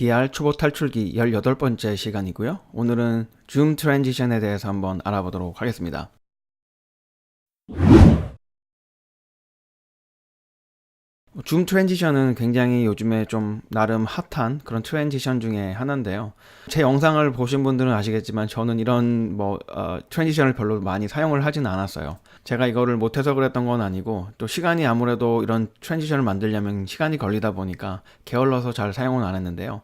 DR 초보 탈출기 18번째 시간이고요. 오늘은 줌 트랜지션에 대해서 한번 알아보도록 하겠습니다. 줌 트랜지션은 굉장히 요즘에 좀 나름 핫한 그런 트랜지션 중에 하나인데요. 제 영상을 보신 분들은 아시겠지만 저는 이런 뭐 어, 트랜지션을 별로 많이 사용을 하진 않았어요. 제가 이거를 못해서 그랬던 건 아니고 또 시간이 아무래도 이런 트랜지션을 만들려면 시간이 걸리다 보니까 게을러서 잘 사용은 안 했는데요.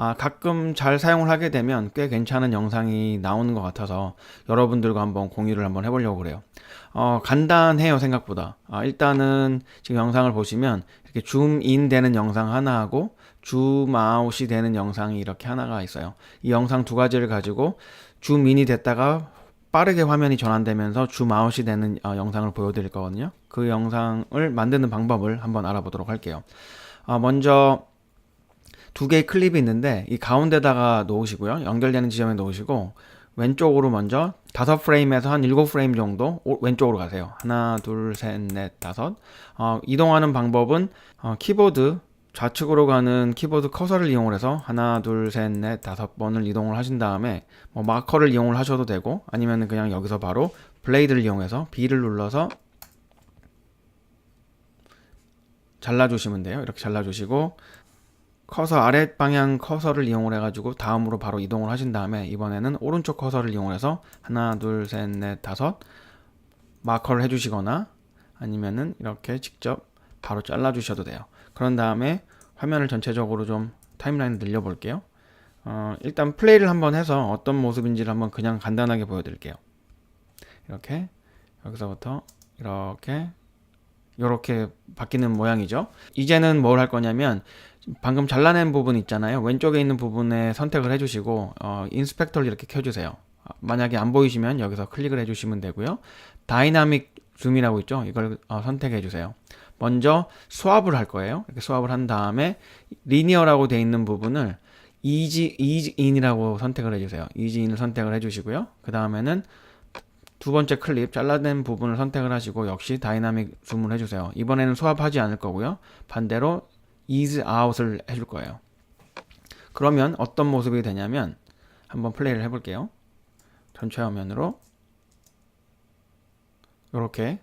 아, 가끔 잘 사용을 하게 되면 꽤 괜찮은 영상이 나오는 것 같아서 여러분들과 한번 공유를 한번 해보려고 그래요. 어, 간단해요, 생각보다. 아, 일단은 지금 영상을 보시면 이렇게 줌인 되는 영상 하나하고 줌아웃이 되는 영상이 이렇게 하나가 있어요. 이 영상 두 가지를 가지고 줌인이 됐다가 빠르게 화면이 전환되면서 줌아웃이 되는 어, 영상을 보여드릴 거거든요. 그 영상을 만드는 방법을 한번 알아보도록 할게요. 아, 먼저 두 개의 클립이 있는데 이 가운데다가 놓으시고요. 연결되는 지점에 놓으시고 왼쪽으로 먼저 다섯 프레임에서 한 일곱 프레임 정도 오- 왼쪽으로 가세요. 하나, 둘, 셋, 넷, 다섯. 어, 이동하는 방법은 어, 키보드 좌측으로 가는 키보드 커서를 이용을 해서 하나, 둘, 셋, 넷, 다섯 번을 이동을 하신 다음에 뭐 마커를 이용을 하셔도 되고 아니면 그냥 여기서 바로 블레이드를 이용해서 B를 눌러서 잘라주시면 돼요. 이렇게 잘라주시고 커서 아래 방향 커서를 이용을 해가지고 다음으로 바로 이동을 하신 다음에 이번에는 오른쪽 커서를 이용을 해서 하나 둘 셋 넷 다섯 마커를 해주시거나 아니면은 이렇게 직접 바로 잘라 주셔도 돼요. 그런 다음에 화면을 전체적으로 좀 타임라인을 늘려 볼게요. 어, 일단 플레이를 한번 해서 어떤 모습인지를 한번 그냥 간단하게 보여드릴게요. 이렇게 여기서부터 이렇게 이렇게 바뀌는 모양이죠 이제는 뭘 할 거냐면 방금 잘라낸 부분 있잖아요. 왼쪽에 있는 부분에 선택을 해주시고 어, 인스펙터를 이렇게 켜주세요. 아, 만약에 안 보이시면 여기서 클릭을 해주시면 되고요. 다이나믹 줌이라고 있죠. 이걸 어, 선택해 주세요. 먼저 스왑을 할 거예요. 이렇게 스왑을 한 다음에 리니어라고 되어 있는 부분을 이지 이지인이라고 선택을 해주세요. 이지인을 선택을 해주시고요. 그 다음에는 두 번째 클립 잘라낸 부분을 선택을 하시고 역시 다이나믹 줌을 해주세요. 이번에는 스왑하지 않을 거고요. 반대로 ease out을 해줄 거예요. 그러면 어떤 모습이 되냐면 한번 플레이를 해볼게요. 전체 화면으로 이렇게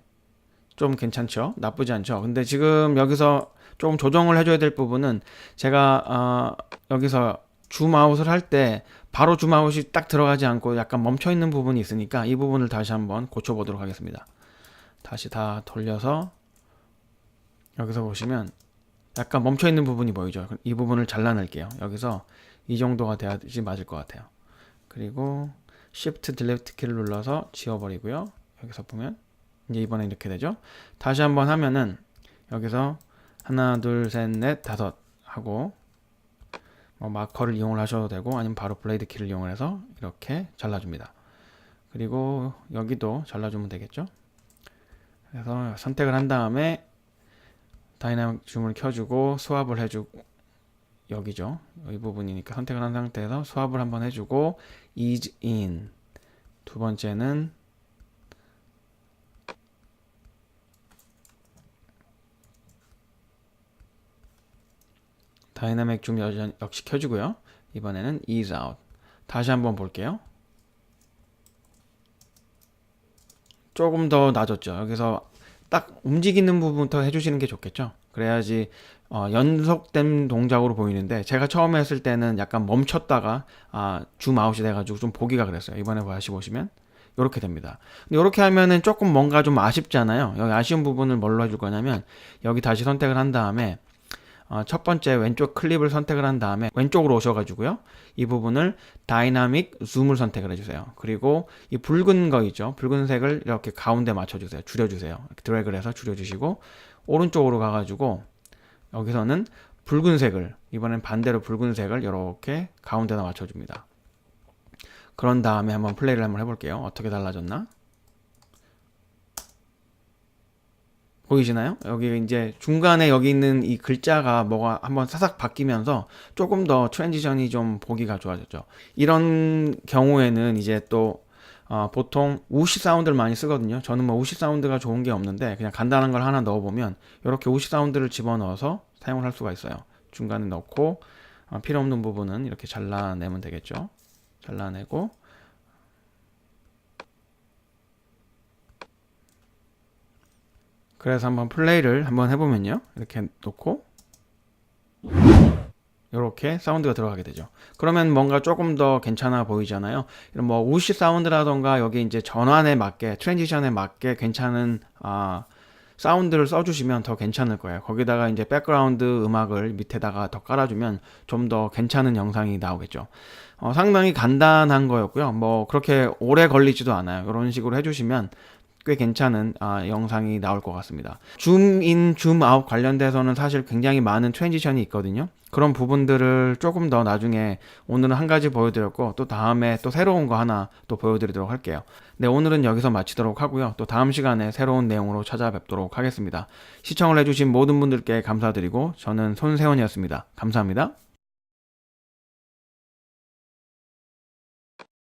좀 괜찮죠? 나쁘지 않죠? 근데 지금 여기서 조금 조정을 해줘야 될 부분은 제가 어, 여기서 줌 아웃을 할 때 바로 줌아웃이 딱 들어가지 않고 약간 멈춰 있는 부분이 있으니까 이 부분을 다시 한번 고쳐보도록 하겠습니다. 다시 다 돌려서 여기서 보시면 약간 멈춰 있는 부분이 보이죠. 이 부분을 잘라낼게요. 여기서 이 정도가 돼야지 맞을 것 같아요. 그리고 Shift Delete 키를 눌러서 지워버리고요. 여기서 보면 이제 이번에 이렇게 되죠. 다시 한번 하면은 여기서 하나, 둘, 셋, 넷, 다섯 하고 뭐 마커를 이용을 하셔도 되고 아니면 바로 블레이드 키를 이용해서 이렇게 잘라줍니다. 그리고 여기도 잘라주면 되겠죠. 그래서 선택을 한 다음에 다이나믹 줌을 켜주고 스왑을 해주고 여기죠 이 부분이니까 선택을 한 상태에서 스왑을 한번 해주고 ease in 두 번째는 다이나믹 줌 여전 역시 켜주고요 이번에는 ease out 다시 한번 볼게요 조금 더 낮았죠 여기서 딱 움직이는 부분부터 해주시는 게 좋겠죠. 그래야지 어, 연속된 동작으로 보이는데 제가 처음에 했을 때는 약간 멈췄다가 아, 줌 아웃이 돼가지고 좀 보기가 그랬어요. 이번에 다시 보시면 이렇게 됩니다. 근데 이렇게 하면은 조금 뭔가 좀 아쉽잖아요. 여기 아쉬운 부분을 뭘로 해줄 거냐면 여기 다시 선택을 한 다음에 어, 첫 번째 왼쪽 클립을 선택을 한 다음에 왼쪽으로 오셔가지고요. 이 부분을 다이나믹 줌을 선택을 해주세요. 그리고 이 붉은 거 있죠. 붉은색을 이렇게 가운데 맞춰주세요. 줄여주세요. 드래그를 해서 줄여주시고 오른쪽으로 가가지고 여기서는 붉은색을 이번엔 반대로 붉은색을 이렇게 가운데다 맞춰줍니다. 그런 다음에 한번 플레이를 한번 해볼게요. 어떻게 달라졌나? 보이시나요? 여기 이제 중간에 여기 있는 이 글자가 뭐가 한번 사삭 바뀌면서 조금 더 트랜지션이 좀 보기가 좋아졌죠. 이런 경우에는 이제 또 어, 보통 우시 사운드를 많이 쓰거든요. 저는 뭐 우시 사운드가 좋은 게 없는데 그냥 간단한 걸 하나 넣어보면 이렇게 우시 사운드를 집어넣어서 사용을 할 수가 있어요. 중간에 넣고 어, 필요 없는 부분은 이렇게 잘라내면 되겠죠. 잘라내고 그래서 한번 플레이를 한번 해보면요. 이렇게 놓고 이렇게 사운드가 들어가게 되죠. 그러면 뭔가 조금 더 괜찮아 보이잖아요. 이런 뭐 우시 사운드라던가 여기 이제 전환에 맞게 트랜지션에 맞게 괜찮은 아 사운드를 써주시면 더 괜찮을 거예요. 거기다가 이제 백그라운드 음악을 밑에다가 더 깔아주면 좀 더 괜찮은 영상이 나오겠죠. 어, 상당히 간단한 거였고요. 뭐 그렇게 오래 걸리지도 않아요. 이런 식으로 해주시면 꽤 괜찮은 아, 영상이 나올 것 같습니다. 줌인, 줌아웃 관련돼서는 사실 굉장히 많은 트랜지션이 있거든요. 그런 부분들을 조금 더 나중에 오늘은 한 가지 보여드렸고 또 다음에 또 새로운 거 하나 또 보여드리도록 할게요. 네, 오늘은 여기서 마치도록 하고요. 또 다음 시간에 새로운 내용으로 찾아뵙도록 하겠습니다. 시청을 해주신 모든 분들께 감사드리고 저는 손세원이었습니다. 감사합니다.